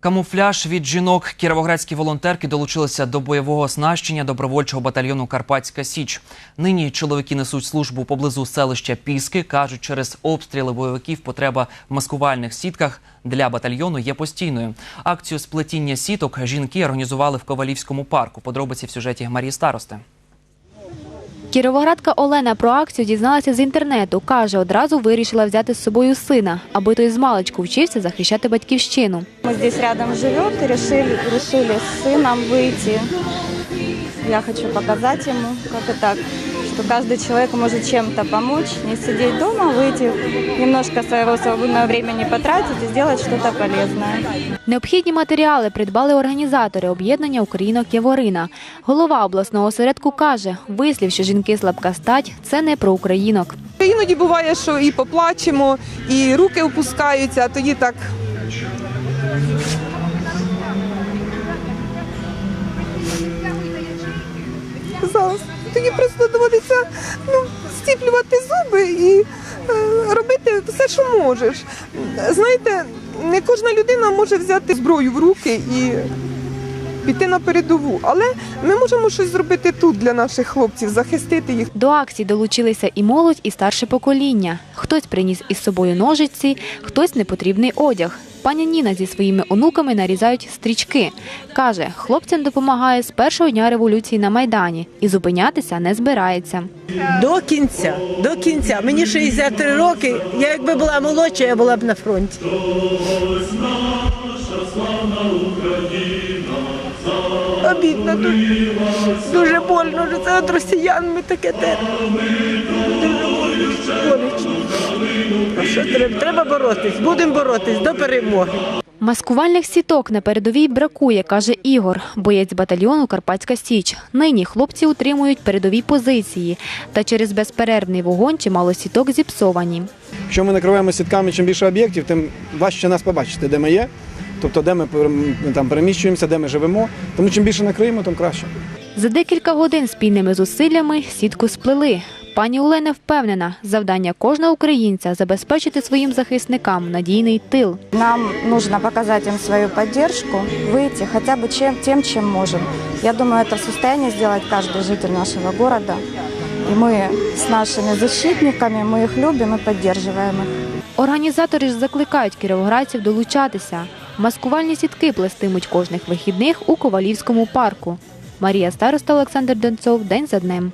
Камуфляж від жінок кіровоградські волонтерки долучилися до бойового оснащення добровольчого батальйону Карпатська Січ. Нині чоловіки несуть службу поблизу селища Піски. кажуть, через обстріли бойовиків потреба в маскувальних сітках для батальйону є постійною. Акцію сплетіння сіток жінки організували в Ковалівському парку. Подробиці в сюжеті Марії Старости. Кіровоградка Олена про акцію дізналася з інтернету. Каже, одразу вирішила взяти з собою сина, аби той з маличку вчився захищати батьківщину. Мы здесь рядом живет и решили, решили с сыном выйти. Я хочу показать ему, как это, что каждый человек может чем-то помочь, не сидеть дома, выйти, немножко своего свободного времени потратить и сделать что-то полезное. Необхідні матеріали придбали організатори об'єднання Українок Яворина. Голова обласного осередку каже, вислів, що жінки слабка стать – це не про українок. Іноді буває, що і поплачемо, і руки опускаються, а тоді так. Зараз тоді просто доводиться ну, стіплювати зуби і е, робити все, що можеш. Знаєте, не кожна людина може взяти зброю в руки і піти на передову, але ми можемо щось зробити тут для наших хлопців, захистити їх. До акції долучилися і молодь, і старше покоління. Хтось приніс із собою ножиці, хтось непотрібний одяг. Пані Ніна зі своїми онуками нарізають стрічки. Каже, хлопцям допомагає з першого дня революції на Майдані і зупинятися не збирається. До кінця, до кінця. Мені 63 роки. Я якби була молодша, я була б на фронті. Обідно, дуже, дуже больно, що це от росіян ми таке те. Дуже боляче. А що треба? Треба боротись, будемо боротись до перемоги. Маскувальних сіток на передовій бракує, каже Ігор, боєць батальйону Карпатська Січ. Нині хлопці утримують передові позиції, та через безперервний вогонь чимало сіток зіпсовані. Якщо ми накриваємо сітками чим більше об'єктів, тим важче нас побачити, де ми є, тобто де ми перем- там переміщуємося, де ми живемо. Тому чим більше накриємо, тим краще. За декілька годин спільними зусиллями сітку сплели. Пані Олена впевнена, завдання кожного українця забезпечити своїм захисникам надійний тил. Нам нужно показать им свою поддержку, выйти хотя бы чем, тем, чем можем. Я думаю, это в состоянии сделать каждый житель нашего города. И мы с нашими защитниками, мы их любим и поддерживаем их. Організатори ж закликають кіровоградців долучатися. Маскувальні сітки плестимуть кожних вихідних у Ковалівському парку. Марія Староста, Олександр Донцов. День за днем.